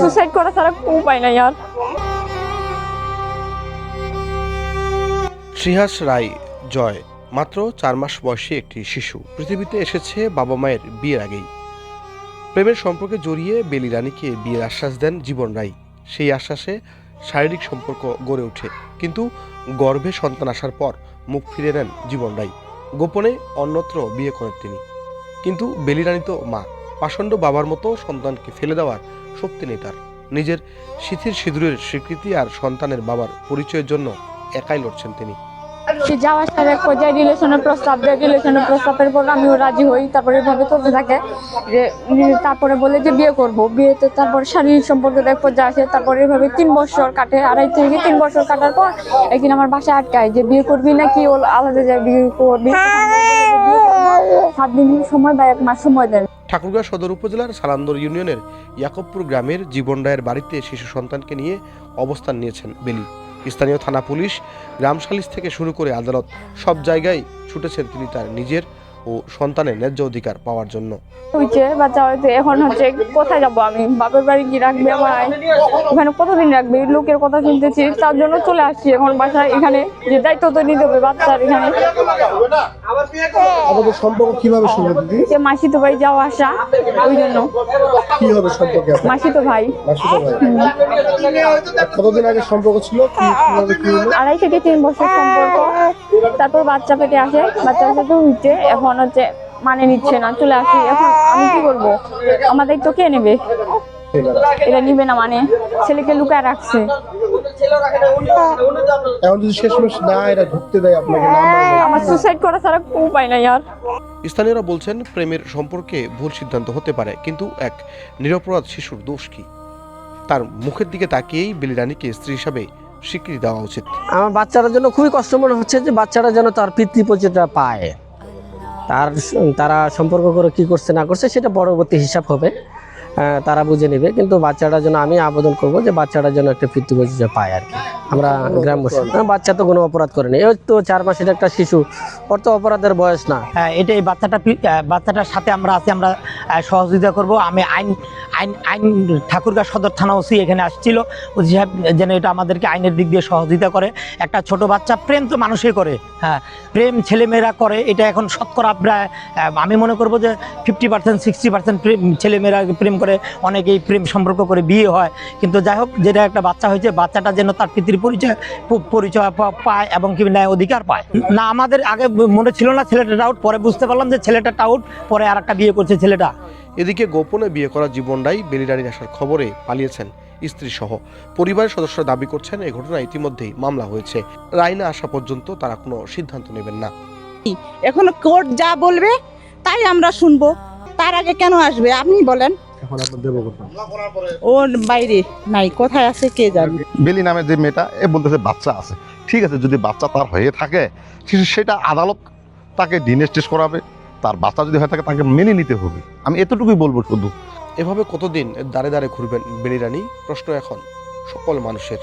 Suicide করা ছাড়া কোনো উপায় নাই আর। শ্রীহাস রায় জয়, মাত্র চার মাস বয়সী একটি শিশু। পৃথিবীতে এসেছে বাবা মায়ের বিয়ের আগেই। প্রেমের সম্পর্কে জড়িয়ে বেলি রানীকে বিয়ের আশ্বাস দেন জীবন রায়। সেই আশ্বাসে শারীরিক সম্পর্ক গড়ে ওঠে, কিন্তু গর্ভে সন্তান আসার পর মুখ ফিরে নেন জীবন রায়। গোপনে অন্যত্র বিয়ে করেন তিনি। কিন্তু বেলি রানী তো মা, পাষণ্ড বাবার মতো সন্তানকে ফেলে দেওয়ার শক্তি নেই তার। নিজের শিথির সিঁদুরের স্বীকৃতি আর সন্তানের বাবার পরিচয়ের জন্য একাই লড়ছেন তিনি। এক পর্যায়ে রিলেশনের প্রস্তাব দেয়। রিলেশনের প্রস্তাবের পর আমিও রাজি হই। তারপরে এভাবে থাকে যে তারপরে বলে যে বিয়ে করব। বিয়েতে তারপর শারীরিক সম্পর্ক এক পর্যায়ে আসে। তারপরে এভাবে তিন বছর কাটে। আড়াই থেকে তিন বছর কাটার পর একদিন আমার বাসায় আটকায় যে, বিয়ে করবি নাকি? ও আলাদা যায় বিয়ে করবি? সাত দিন সময় বা এক মাস সময় দেন। ঠাকুরগাঁও সদর উপজেলার সালান্দর ইউনিয়নের ইয়াকবপুর গ্রামের জীবন রায়ের বাড়িতে শিশু সন্তানকে নিয়ে অবস্থান নিয়েছেন বেলি। স্থানীয় থানা পুলিশ, গ্রাম সালিশ থেকে শুরু করে আদালত সব জায়গায় ছুটেছেন তিনি তার নিজের ও সন্তানের ন্যায্য অধিকার পাওয়ার জন্য। হয়েছে বাচ্চা হয়েছে এখন হচ্ছে কোথায় যাব আমি? বাপের বাড়ি কি রাখবে আমার ওখানে কতদিন রাখবে? লোকের কথা শুনতেছি তার জন্য চলে আসছি এখন বাসায়। এখানে যে দায়িত্ব তো নিতে হবে বাচ্চার এখানে। আমাদের সম্পর্ক কীভাবে শুরু দিদি? সে মাসি তো ভাই যাওয়া আসা ওই জন্য। কি হবে সম্পর্কে মাসি তো ভাই। মাসুদ ভাই। কতদিন আগে সম্পর্ক ছিল? কি কীভাবে কি আড়াই থেকে তিন বছর সম্পর্ক। তারপর বাচ্চা পেটে আসে বাচ্চা পেটে হইতে এখন হচ্ছে মানে নিচ্ছে না চলে আসি। এখন আমি কি করব? আমাদের তো কে নেবে? এটা নিবে না মানে ছেলেকে লুকায় রাখছে। এখন যদি শেষমেশ না এরা ঢুকতে দেয় আপনাকে মানে আমার সুসাইড করা ছাড়া কোনো উপায় নাই আর। স্থানীয়রা বলছেন প্রেমের সম্পর্কে ভুল সিদ্ধান্ত হতে পারে কিন্তু এক নিরপরাধ শিশুর দোষ কি? তার মুখের দিকে তাকিয়েই বেলি রানীকে স্ত্রী হিসাবে স্বীকৃতি দেওয়া উচিত। আমার বাচ্চারা জন্য খুবই কষ্ট মনে হচ্ছে যে বাচ্চারা যেন তার পিতৃ পরিচয়টা পায়। তার তারা সম্পর্ক করে কি করছে, না করছে, সেটা পরবর্তী হিসাব হবে। তারা বুঝে নেবে। কিন্তু বাচ্চাটার যেন আমি আবেদন করব যে বাচ্চাটার যেন একটা পিতৃ পরিচয় পায় আর কি। আমরা গ্রামবাসী না, বাচ্চা তো কোনো অপরাধ করেনি ওই তো চার মাসের একটা শিশু ওর তো অপরাধের বয়স না। হ্যাঁ, এটাই বাচ্চাটা বাচ্চাটার সাথে আমরা আছি আমরা সহযোগিতা করব। আমি আইন আইন আইন ঠাকুরগাঁ সদর থানা ওসি এখানে আসছিল। ওসি সাহেব যেন এটা আমাদেরকে আইনের দিক দিয়ে সহযোগিতা করে। একটা ছোট বাচ্চা প্রেম তো মানুষই করে। হ্যাঁ প্রেম ছেলেমেয়েরা করে এটা এখন শতকরা প্রায় আমি মনে করব যে ফিফটি পার্সেন্ট সিক্সটি পার্সেন্ট প্রেম ছেলেমেয়েরা প্রেম করে অনেকেই প্রেম সম্পর্ক করে বিয়ে হয়। কিন্তু যাই হোক যেটা একটা বাচ্চা হয়েছে বাচ্চাটা যেন তার পিতৃ পরিচয় পরিচয় পায় এবং কি ন্যায় অধিকার পায়। না আমাদের আগে মনে ছিল না ছেলেটা টাউট পরে বুঝতে পারলাম যে ছেলেটা টাউট পরে আর একটা বিয়ে করছে ছেলেটা। এদিকে গোপনে বিয়ে করা জীবন রায় বেলি আসার খবরে পালিয়েছেন স্ত্রী সহ পরিবারের সদস্যরা দাবি করছেন এই ঘটনা ইতিমধ্যেই মামলা হয়েছে। রায়না আসা পর্যন্ত তারা কোনো সিদ্ধান্ত নেবেন না। এখন কোর্ট যা বলবে তাই আমরা শুনব। তার আগে কেন আসবে আপনি বলেন। এখন আপনার দেবো কোথায় ও বাইরে নাই কোথায় আছে কে জানে? বেলি নামে যে মেয়েটা এ বলতেছে বাচ্চা আছে। ঠিক আছে যদি বাচ্চা তার হয়ে থাকে সেটা আদালত তাকে ডিএনএস টেস্ট করাবে তার বাচ্চা যদি হয়ে থাকে তাকে মেনে নিতে হবে। আমি এতটুকুই বলব শুধু। এভাবে কতদিন দাঁড়ে দাঁড়ে ঘুরবেন বেলি রানী? প্রশ্ন এখন সকল মানুষের।